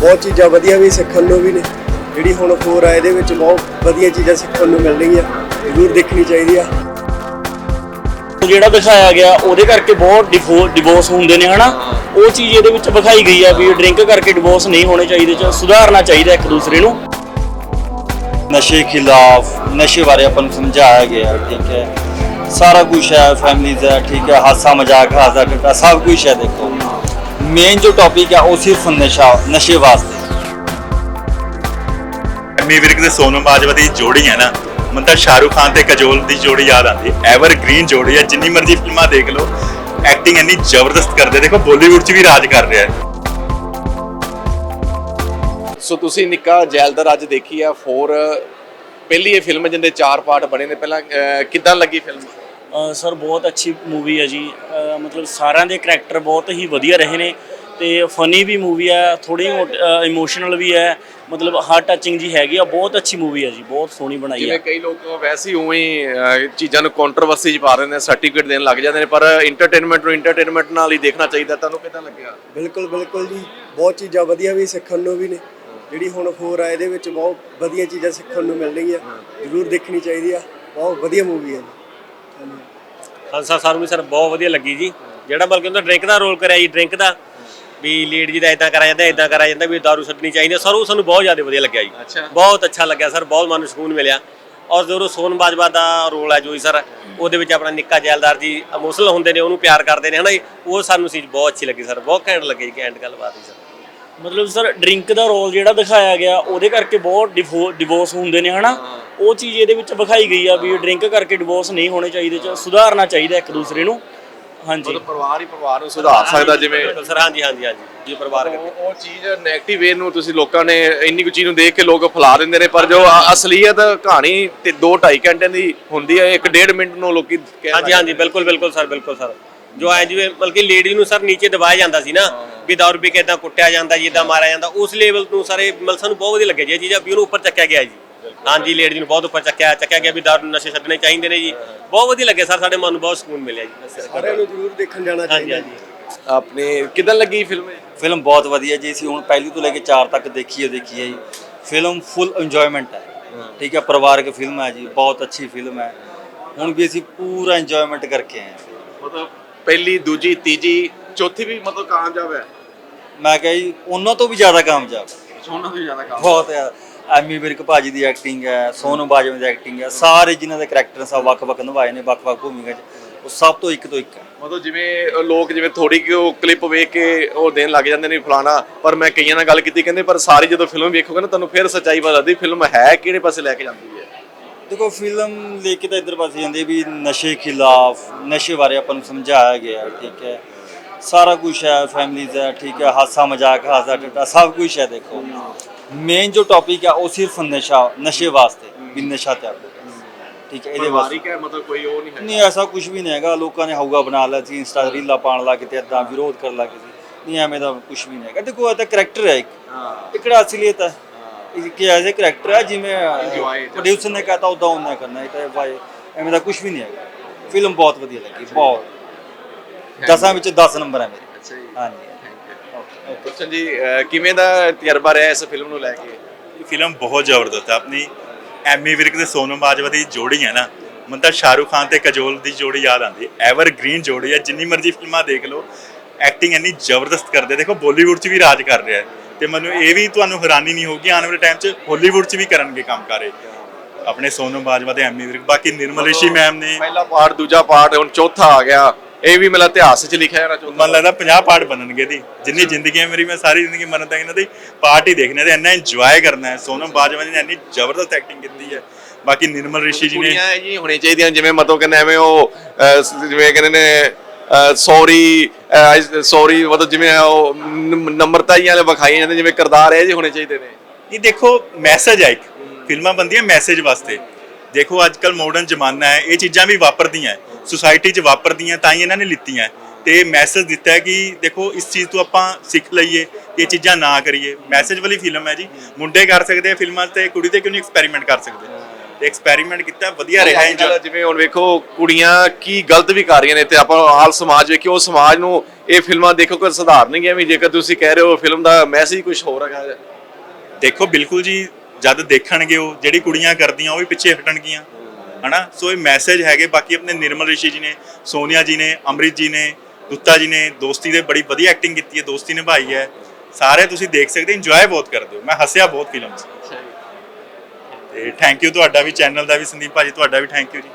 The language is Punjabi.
ਬਹੁਤ ਚੀਜ਼ਾਂ ਵਧੀਆ ਵੀ ਸਿੱਖਣ ਨੂੰ ਵੀ ਨੇ। ਜਿਹੜੀ ਹੁਣ ਹੋਰ ਆ ਇਹਦੇ ਵਿੱਚ ਬਹੁਤ ਵਧੀਆ ਚੀਜ਼ਾਂ ਸਿੱਖਣ ਨੂੰ ਮਿਲ ਰਹੀਆਂ ਜ਼ਰੂਰ ਦੇਖਣੀ ਚਾਹੀਦੀ ਆ ਜਿਹੜਾ ਦਿਖਾਇਆ ਗਿਆ ਉਹਦੇ ਕਰਕੇ ਬਹੁਤ ਡਿਵੋਰਸ ਹੁੰਦੇ ਨੇ ਹਨਾ? ਉਹ ਚੀਜ਼ ਇਹਦੇ ਵਿੱਚ ਵਿਖਾਈ ਗਈ ਆ ਵੀ ਡਰਿੰਕ ਕਰਕੇ ਡਿਵੋਰਸ ਨਹੀਂ ਹੋਣੇ ਚਾਹੀਦੇ ਚ ਸੁਧਾਰਨਾ ਚਾਹੀਦਾ ਇੱਕ ਦੂਸਰੇ ਨੂੰ। ਨਸ਼ੇ ਖਿਲਾਫ ਨਸ਼ੇ ਬਾਰੇ ਆਪਾਂ ਨੂੰ ਸਮਝਾਇਆ ਗਿਆ ਠੀਕ ਹੈ। ਸਾਰਾ ਕੁਝ ਹੈ ਫੈਮਲੀਜ਼ ਹੈ ਠੀਕ ਹੈ। ਹਾਸਾ ਮਜ਼ਾਕ ਹਾਸਾ ਟੱਟਾ ਸਭ ਕੁਝ ਹੈ ਦੇਖੋ। ਮੇਨ ਜੋ ਟੌਪਿਕ ਹੈ ਉਹ ਸਿਰਫ ਨਸ਼ਾ ਨਸ਼ੇ ਵਾਸਤੇ। ਐਮੀ ਵਿਰਕ ਤੇ ਸੋਨਮ ਬਾਜਵਾ ਦੀ ਜੋੜੀ ਹੈ ਨਾ ਮੈਨੂੰ ਤਾਂ ਸ਼ਾਹਰੁਖ ਖਾਨ ਤੇ ਕਜੋਲ ਦੀ ਜੋੜੀ ਯਾਦ ਆਉਂਦੀ ਐਵਰ ਗ੍ਰੀਨ ਜੋੜੀ ਹੈ ਜਿੰਨੀ ਮਰਜ਼ੀ ਫਿਲਮਾਂ ਦੇਖ ਲਓ ਐਕਟਿੰਗ ਇੰਨੀ ਜ਼ਬਰਦਸਤ ਕਰਦੇ ਦੇਖੋ ਬਾਲੀਵੁੱਡ 'ਚ ਵੀ ਰਾਜ ਕਰ ਰਿਹਾ ਹੈ। ਸੋ ਤੁਸੀਂ ਨਿੱਕਾ ਜੈਲਦਾਰ ਅੱਜ ਦੇਖੀ ਆ 4 ਪਹਿਲੀ ਇਹ ਫਿਲਮ ਜਿੰਦੇ ਚਾਰ ਪਾਰਟ ਬਣੇ ਨੇ ਪਹਿਲਾਂ ਕਿੱਦਾਂ ਲੱਗੀ ਫਿਲਮ ਸਰ ਬਹੁਤ ਅੱਛੀ ਮੂਵੀ ਹੈ ਜੀ। ਮਤਲਬ ਸਾਰਿਆਂ ਦੇ ਕਰੈਕਟਰ ਬਹੁਤ ਹੀ ਵਧੀਆ ਰਹੇ ਨੇ ਤੇ ਫਨੀ ਵੀ ਮੂਵੀ ਹੈ ਥੋੜੀ ਇਮੋਸ਼ਨਲ ਵੀ ਹੈ। ਮਤਲਬ ਹਾਰਟ ਟੱਚਿੰਗ ਜੀ ਹੈਗੀ ਆ ਬਹੁਤ ਅੱਛੀ ਮੂਵੀ ਹੈ ਜੀ ਬਹੁਤ ਸੋਹਣੀ ਬਣਾਈ ਜਿਵੇਂ ਹੈ ਕਈ ਲੋਕ ਵੈਸੇ ਹੀ ਉਵੇਂ ਚੀਜ਼ਾਂ ਨੂੰ ਕੰਟਰੋਵਰਸੀ 'ਚ ਪਾ ਰਹੇ ਨੇ ਸਰਟੀਫਿਕੇਟ ਦੇਣ ਲੱਗ ਜਾਂਦੇ ਨੇ ਪਰ ਇੰਟਰਟੇਨਮੈਂਟ ਨੂੰ ਇੰਟਰਟੇਨਮੈਂਟ ਨਾਲ ਹੀ ਦੇਖਣਾ ਚਾਹੀਦਾ। ਤੁਹਾਨੂੰ ਕਿੱਦਾਂ ਲੱਗਿਆ? ਬਿਲਕੁਲ ਬਿਲਕੁਲ ਜੀ। ਬਹੁਤ ਚੀਜ਼ਾਂ ਵਧੀਆ ਵੀ ਸਿੱਖਣ ਨੂੰ ਵੀ ਨੇ। ਜਿਹੜੀ ਹੁਣ ਹੋਰ ਆ ਇਹਦੇ ਵਿੱਚ ਬਹੁਤ ਵਧੀਆ ਚੀਜ਼ਾਂ ਸਿੱਖਣ ਨੂੰ ਮਿਲ ਰਹੀਆਂ। ਜ਼ਰੂਰ ਦੇਖਣੀ ਚਾਹੀਦੀ ਆ। ਬਹੁਤ ਵਧੀਆ ਮੂਵੀ ਹੈ ਹੰਸਾ ਸਾਨੂੰ ਵੀ ਸਰ ਬਹੁਤ ਵਧੀਆ ਲੱਗੀ ਜੀ। ਜਿਹੜਾ ਬਲਕਿ ਉਹਦਾ ਡਰਿੰਕ ਦਾ ਰੋਲ ਕਰਿਆ ਜੀ ਡਰਿੰਕ ਦਾ। ਵੀ ਲੀਡ ਜੀ ਦਾ ਇਦਾਂ ਕਰਾਇਆ ਜਾਂਦਾ ਇਦਾਂ ਕਰਾਇਆ ਜਾਂਦਾ ਵੀ ਦਾਰੂ ਛੱਡਣੀ ਚਾਹੀਦੀ ਹੈ ਸਰ ਉਹ ਸਾਨੂੰ ਬਹੁਤ ਜ਼ਿਆਦਾ ਵਧੀਆ ਲੱਗਿਆ ਜੀ। ਬਹੁਤ ਅੱਛਾ ਲੱਗਿਆ ਸਰ ਬਹੁਤ ਮਨ ਨੂੰ ਸਕੂਨ ਮਿਲਿਆ। ਔਰ ਜਦੋਂ ਸੋਨ ਬਾਜਵਾ ਦਾ ਰੋਲ ਹੈ ਜੋ ਜੀ ਸਰ ਉਹਦੇ ਵਿੱਚ ਆਪਣਾ ਨਿੱਕਾ ਜੈਲਦਾਰ ਜੀ ਇਮੋਸ਼ਨਲ ਹੁੰਦੇ ਨੇ ਉਹਨੂੰ ਪਿਆਰ ਕਰਦੇ ਨੇ ਹਨਾ ਜੀ? ਉਹ ਸਾਨੂੰ ਚੀਜ਼ ਬਹੁਤ ਅੱਛੀ ਲੱਗੀ ਸਰ ਬਹੁਤ ਘੈਂਟ ਲੱਗੀ ਜੀ ਘੈਂਟ ਗੱਲਬਾਤ ਜੀ ਸਰ। ਮਤਲਬ ਸਰ ਡਰਿੰਕ ਦਾ ਰੋਲ ਜਿਹੜਾ ਦਿਖਾਇਆ ਗਿਆ ਉਹਦੇ ਕਰਕੇ ਬਹੁਤ ਡਿਵੋਰਸ ਹੁੰਦੇ ਨੇ ਹਨਾ? ਉਹ ਚੀਜ਼ ਇਹਦੇ ਵਿੱਚ ਵਿਖਾਈ ਗਈ ਆ ਵੀ ਡਰਿੰਕ ਕਰਕੇ ਡਿਵੋਰਸ ਨਹੀਂ ਹੋਣੇ ਚਾਹੀਦੇ ਚ ਸੁਧਾਰਨਾ ਚਾਹੀਦਾ ਇੱਕ ਦੂਸਰੇ ਨੂੰ। ਹਾਂਜੀ। ਮਤਲਬ ਪਰਿਵਾਰ ਹੀ ਪਰਿਵਾਰ ਨੂੰ ਸੁਧਾਰ ਸਕਦਾ ਜਿਵੇਂ ਸਰ ਹਾਂਜੀ ਹਾਂਜੀ ਹਾਂਜੀ ਜੀ ਪਰਿਵਾਰ ਕਰਕੇ। ਉਹ ਚੀਜ਼ 네ਗੇਟਿਵ ਵੇ ਨੂੰ ਤੁਸੀਂ ਲੋਕਾਂ ਨੇ ਇੰਨੀ ਕੁ ਚੀਜ਼ ਨੂੰ ਦੇਖ ਕੇ ਲੋਕ ਫੈਲਾ ਦਿੰਦੇ ਨੇ ਪਰ ਜੋ ਅਸਲੀਅਤ ਕਹਾਣੀ ਤੇ 2 2.5 ਘੰਟੇ ਦੀ ਹੁੰਦੀ ਹੈ 1 1.5 ਮਿੰਟ ਨੂੰ ਲੋਕੀ ਹਾਂਜੀ ਹਾਂਜੀ ਬਿਲਕੁਲ ਬਿਲਕੁਲ ਸਰ ਬਿਲਕੁਲ ਸਰ। ਜੋ ਐ ਜਿਵੇਂ ਬਲਕਿ ਲੇਡੀ ਨੂੰ ਸਰ ਨੀਚੇ ਦਬਾਇਆ ਜਾਂਦਾ ਸੀ ਨਾ ਵੀ ਦਾਰੂ ਪੀ ਕੇ ਇਦਾਂ ਕੁੱਟਿਆ ਜਾਂਦਾ ਜੀ ਇਦਾਂ ਮਾਰਿਆ ਜਾਂਦਾ ਉਸ ਲੈਵਲ ਨੂੰ ਸਾਰੇ ਮਤਲਬ ਸਾਨੂੰ ਬਹੁਤ ਵਧੀਆ ਲੱਗਿਆ ਜੀ ਇਹ ਚੀਜ਼ਾਂ ਵੀ ਉਹਨੂੰ ਉੱਪਰ ਚੱਕਿਆ ਗਿਆ ਜੀ। ਹਾਂਜੀ ਲੇਡੀ ਨੂੰ ਬਹੁਤ ਉੱਪਰ ਚੱਕਿਆ ਚੱਕਿਆ ਗਿਆ ਵੀ ਦਾਰੂ ਨਸ਼ੇ ਛੱਡਣੇ ਚਾਹੀਦੇ ਨੇ ਜੀ। ਬਹੁਤ ਵਧੀਆ ਲੱਗਿਆ ਸਰ ਸਾਡੇ ਮਨ ਨੂੰ ਬਹੁਤ ਸਕੂਨ ਮਿਲਿਆ ਜੀ। ਸਾਰਿਆਂ ਨੂੰ ਜ਼ਰੂਰ ਦੇਖਣ ਜਾਣਾ ਚਾਹੀਦਾ ਹਾਂਜੀ। ਆਪਣੇ ਕਿਦਾਂ ਲੱਗੀ ਫਿਲਮ? ਫਿਲਮ ਬਹੁਤ ਵਧੀਆ ਜੀ ਅਸੀਂ ਹੁਣ ਪਹਿਲੀ ਤੋਂ ਲੈ ਕੇ 4 ਤੱਕ ਦੇਖੀ ਹੈ ਦੇਖੀ ਹੈ ਜੀ। ਫਿਲਮ ਫੁੱਲ ਇੰਜੋਇਮੈਂਟ ਹੈ। ਠੀਕ ਹੈ ਪਰਿਵਾਰਕ ਫਿਲਮ ਹੈ ਜੀ ਬਹੁਤ ਅੱਛੀ ਫਿਲਮ ਹੈ। ਹੁਣ ਵੀ ਅਸੀਂ ਪੂਰਾ ਇੰਜੋਇਮੈਂਟ ਕਰਕੇ ਆਏ ਹਾਂ। ਮਤਲਬ ਪਹਿਲੀ ਦੂਜੀ ਤੀਜੀ ਚੌਥੀ ਵੀ ਮਤਲਬ ਕਾਮਯਾਬ ਹੈ? ਮੈਂ ਕਿਹਾ ਜੀ ਉਹਨਾਂ ਤੋਂ ਵੀ ਜ਼ਿਆਦਾ ਕਾਮਯਾਬ। ਸੋਨਾ ਵੀ ਜ਼ਿਆਦਾ ਕੰਮ ਬਹੁਤ ਹੈ ਐਮੀ ਵਿਰਕ ਭਾਜੀ ਦੀ ਐਕਟਿੰਗ ਹੈ ਸੋਨੂ ਬਾਜਵਾ ਦੀ ਐਕਟਿੰਗ ਹੈ ਸਾਰੇ ਜਿਨ੍ਹਾਂ ਦੇ ਕਰੈਕਟਰ ਸਭ ਵੱਖ-ਵੱਖ ਨਿਭਾਏ ਨੇ ਵੱਖ-ਵੱਖ ਭੂਮਿਕਾ 'ਚ। ਉਹ ਸਭ ਤੋਂ ਇੱਕ ਤੋਂ ਇੱਕ ਹੈ। ਮਤਲਬ ਜਿਵੇਂ ਲੋਕ ਜਿਵੇਂ ਥੋੜੀ ਕਿ ਉਹ ਕਲਿੱਪ ਵੇਖ ਕੇ ਉਹ ਦੇਣ ਲੱਗ ਜਾਂਦੇ ਨੇ ਫਲਾਣਾ ਪਰ ਮੈਂ ਕਈਆਂ ਨਾਲ ਗੱਲ ਕੀਤੀ ਕਹਿੰਦੇ ਪਰ ਸਾਰੀ ਜਦੋਂ ਫਿਲਮ ਵੇਖੋਗੇ ਨਾ ਤੁਹਾਨੂੰ ਫਿਰ ਸੱਚਾਈ ਪਤਾ ਲੱਗਦੀ ਫਿਲਮ ਹੈ ਕਿਹੜੇ ਪਾਸੇ ਲੈ ਕੇ ਜਾਂਦੀ ਹੈ। ਦੇਖੋ ਫਿਲਮ ਲੈ ਕੇ ਤਾਂ ਇੱਧਰ ਪਾਸੇ ਜਾਂਦੇ ਵੀ ਨਸ਼ੇ ਖਿਲਾਫ ਨਸ਼ੇ ਬਾਰੇ ਆਪਾਂ ਨੂੰ ਸਮਝਾਇਆ ਗਿਆ ਠੀਕ ਹੈ। ਸਾਰਾ ਕੁਝ ਹੈ ਫੈਮਲੀਜ਼ ਹੈ ਠੀਕ ਹੈ ਹਾਸਾ ਮਜ਼ਾਕ ਹਾਸਾ ਟੱਟਾ ਸਭ ਕੁਝ ਹੈ ਦੇਖੋ। ਮੇਨ ਜੋ ਟੌਪਿਕ ਹੈ ਉਹ ਸਿਰਫ ਨਸ਼ਾ ਨਸ਼ੇ ਵਾਸਤੇ ਵੀ ਨਸ਼ਾ ਤਿਆਗੋ ਠੀਕ ਹੈ ਇਹਦੇ ਵਾਸਤੇ। ਪਰਿਵਾਰਿਕ ਹੈ ਮਤਲਬ ਕੋਈ ਉਹ ਨਹੀਂ ਹੈ ਨਹੀਂ ਐਸਾ ਕੁਝ ਵੀ ਨਹੀਂ ਹੈਗਾ। ਲੋਕਾਂ ਨੇ ਹਊਗਾ ਬਣਾ ਲਿਆ ਸੀ ਇੰਸਟਾ ਰੀਲਾਂ ਪਾਣ ਲੱਗ ਤੇ ਇਦਾਂ ਵਿਰੋਧ ਕਰਨ ਲੱਗ ਸੀ। ਨਹੀਂ ਐਵੇਂ ਦਾ ਕੁਝ ਵੀ ਨਹੀਂ ਹੈਗਾ। ਦੇਖੋ ਇਹ ਤਾਂ ਕਰੈਕਟਰ ਹੈ ਇੱਕ। ਹਾਂ। ਇਹ ਕਿਹੜਾ ਅਸਲੀਅਤ ਹੈ। ਇਹ ਕਿ ਐਸੇ ਕਰੈਕਟਰ ਹੈ ਜਿਵੇਂ Enjoy ਪ੍ਰੋਡਿਊਸਰ ਨੇ ਕਹਤਾ ਉਦਾਂ ਉਹਨੇ ਕਰਨਾ ਇਹ ਤਾਂ ਭਾਈ ਐਵੇਂ ਦਾ ਕੁਝ ਵੀ ਨਹੀਂ ਹੈਗਾ। ਫਿਲਮ ਬਹੁਤ ਵਧੀਆ ਲੱਗੀ ਬਹੁਤ। ਦਸਾਂ ਵਿੱਚ 10 ਨੰਬਰ ਹੈ ਮੇਰੇ। ਅੱਛਾ ਜੀ। ਹਾਂਜੀ। ਗੁਲਸ਼ਨ ਜੀ ਕਿਵੇਂ ਦਾ ਤਜਰਬਾ ਰਿਹਾ ਇਸ ਫਿਲਮ ਨੂੰ ਲੈ ਕੇ? ਇਹ ਫਿਲਮ ਬਹੁਤ ਜ਼ਬਰਦਸਤ ਹੈ। ਆਪਣੀ ਐਮੀ ਵਿਰਕ ਤੇ ਸੋਨਮ ਬਾਜਵਾ ਦੀ ਜੋੜੀ ਹੈ ਨਾ ਮੈਨੂੰ ਤਾਂ ਸ਼ਾਹਰੁਖ ਖਾਨ ਤੇ ਕਜੋਲ ਦੀ ਜੋੜੀ ਯਾਦ ਆਉਂਦੀ ਐਵਰ ਗ੍ਰੀਨ ਜੋੜੀ ਹੈ। ਜਿੰਨੀ ਮਰਜ਼ੀ ਫਿਲਮਾਂ ਦੇਖ ਲਓ ਐਕਟਿੰਗ ਇੰਨੀ ਜ਼ਬਰਦਸਤ ਕਰਦੇ ਦੇਖੋ ਬਾਲੀਵੁੱਡ 'ਚ ਵੀ ਰਾਜ ਕਰ ਰਿਹਾ ਹੈ। ਤੇ ਮੈਨੂੰ ਇਹ ਵੀ ਤੁਹਾਨੂੰ ਹੈਰਾਨੀ ਨਹੀਂ ਹੋਊਗੀ ਆਉਣ ਵਾਲੇ ਟਾਈਮ 'ਚ ਹਾਲੀਵੁੱਡ 'ਚ ਵੀ ਕਰਨਗੇ ਕੰਮ ਕਾਰੇ। ਆਪਣੇ ਸੋਨਮ ਬਾਜਵਾ ਤੇ ਐਮੀ ਵਿਰਕ ਬਾਕੀ ਨਿਰਮਲ ਰਿਸ਼ੀ ਮੈਮ ਨੇ ਪਹਿਲਾ ਪਾਰਟ ਦੂਜਾ ਪਾਰਟ ਹੁਣ ਚੌਥਾ ਆ ਗਿਆ। ਇਹ ਵੀ ਮੇਰਾ ਇਤਿਹਾਸ 'ਚ ਲਿਖਿਆ ਜਾਣਾ ਚੌਥਾ ਮਨ ਲੱਗਦਾ 50 ਪਾਰਟ ਬਣਨਗੇ ਦੀ ਜਿੰਨੀ ਜ਼ਿੰਦਗੀ ਹੈ ਮੇਰੀ ਮੈਂ ਸਾਰੀ ਜ਼ਿੰਦਗੀ ਤੱਕ ਇਹਨਾਂ ਦੀ ਪਾਰਟ ਹੀ ਦੇਖਣੇ ਤੇ ਇੰਨਾ ਇੰਜੋਏ ਕਰਨਾ ਹੈ। ਸੋਨਮ ਬਾਜਵਾ ਜੀ ਨੇ ਇੰਨੀ ਜ਼ਬਰਦਸਤ ਐਕਟਿੰਗ ਕੀਤੀ ਹੈ। ਬਾਕੀ ਨਿਰਮਲ ਰਿਸ਼ੀ ਜੀ ਨੇ ਕੁੜੀਆਂ ਇਹ ਜੀ ਹੋਣੀ ਚਾਹੀਦੀਆਂ ਜਿਵੇਂ ਮਤਲਬ ਕਹਿੰਦੇ ਐਵੇਂ ਉਹ ਜਿਵੇਂ ਕਹਿੰਦੇ ਨੇ ਸੌਰੀ ਸੌਰੀ ਮਤਲਬ ਜਿਵੇਂ ਉਹ ਨ- ਨਮਰਤਾਈਆਂ ਵਾਲੇ ਵਿਖਾਈ ਜਾਂਦੇ ਜਿਵੇਂ ਕਿਰਦਾਰ ਇਹ ਜੀ ਹੋਣੇ ਚਾਹੀਦੇ ਨੇ। ਇਹ ਦੇਖੋ ਮੈਸੇਜ ਹੈ ਇੱਕ। ਫਿਲਮਾਂ ਬੰਦੀਆਂ ਮੈਸੇਜ ਵਾਸਤੇ। ਦੇਖੋ ਅੱਜ ਕੱਲ ਮਾਡਰਨ ਜ਼ਮਾਨਾ ਹੈ ਇਹ ਚੀਜ਼ਾਂ ਵੀ ਵਾਪਰਦੀਆਂ ਸੁਸਾਇਟੀ 'ਚ ਵਾਪਰਦੀਆਂ ਤਾਂ ਹੀ ਇਹਨਾਂ ਨੇ ਲਿੱਤੀਆਂ। ਤੇ ਮੈਸੇਜ ਦਿੱਤਾ ਹੈ ਕਿ ਦੇਖੋ ਇਸ ਚੀਜ਼ ਤੋਂ ਆਪਾਂ ਸਿੱਖ ਲਈਏ ਇਹ ਚੀਜ਼ਾਂ ਨਾ ਕਰੀਏ। ਮੈਸੇਜ ਵਾਲੀ ਫਿਲਮ ਹੈ ਜੀ। ਮੁੰਡੇ ਕਰ ਸਕਦੇ ਆ ਫਿਲਮਾਂ ਤੇ ਕੁੜੀ ਤੇ ਕਿਉਂ ਨਹੀਂ ਐਕਸਪੈਰੀਮੈਂਟ ਕਰ ਸਕਦੇ? ਤੇ ਐਕਸਪੈਰੀਮੈਂਟ ਕੀਤਾ ਵਧੀਆ ਰਿਹਾ ਇੰਜੋਏ ਜਿਵੇਂ ਹੁਣ ਵੇਖੋ ਕੁੜੀਆਂ ਕੀ ਗਲਤ ਵੀ ਕਰ ਰਹੀਆਂ ਨੇ ਤੇ ਆਪਾਂ ਹਾਲ ਸਮਾਜ ਵੇਖਿਓ ਉਹ ਸਮਾਜ ਨੂੰ ਇਹ ਫਿਲਮਾਂ ਦੇਖੋ ਕੋਈ ਸੁਧਾਰਨਗੀਆਂ ਵੀ ਜੇਕਰ ਤੁਸੀਂ ਕਹਿ ਰਹੇ ਹੋ ਫਿਲਮ ਦਾ ਮੈਸੇਜ ਕੁਝ ਹੋਰ ਹੈਗਾ। ਦੇਖੋ ਬਿਲਕੁਲ ਜੀ ਜਦ ਦੇਖਣਗੇ ਉਹ ਜਿਹੜੀ ਕੁੜੀਆਂ ਕਰਦੀਆਂ ਉਹ ਵੀ ਪਿੱਛੇ ਹਟਣਗੀਆਂ। ਹਨਾ? ਸੋ ਇਹ ਮੈਸੇਜ ਹੈਗੇ। ਬਾਕੀ ਆਪਣੇ ਨਿਰਮਲ ਰਿਸ਼ੀ ਜੀ ਨੇ ਸੋਨੀਆ ਜੀ ਨੇ ਅੰਮ੍ਰਿਤ ਜੀ ਨੇ ਦੁੱਤਾ ਜੀ ਨੇ ਦੋਸਤੀ ਦੇ ਬੜੀ ਵਧੀਆ ਐਕਟਿੰਗ ਕੀਤੀ ਹੈ ਦੋਸਤੀ ਨਿਭਾਈ ਹੈ। ਸਾਰੇ ਤੁਸੀਂ ਦੇਖ ਸਕਦੇ ਇੰਜੋਏ ਬਹੁਤ ਕਰਦੇ ਹੋ। ਮੈਂ ਹੱਸਿਆ ਬਹੁਤ ਫਿਲਮ 'ਚ। ਤੇ ਥੈਂਕ ਯੂ ਤੁਹਾਡਾ ਵੀ ਚੈਨਲ ਦਾ ਵੀ ਸੰਦੀਪ ਭਾਜੀ ਤੁਹਾਡਾ ਵੀ ਥੈਂਕ ਯੂ ਜੀ।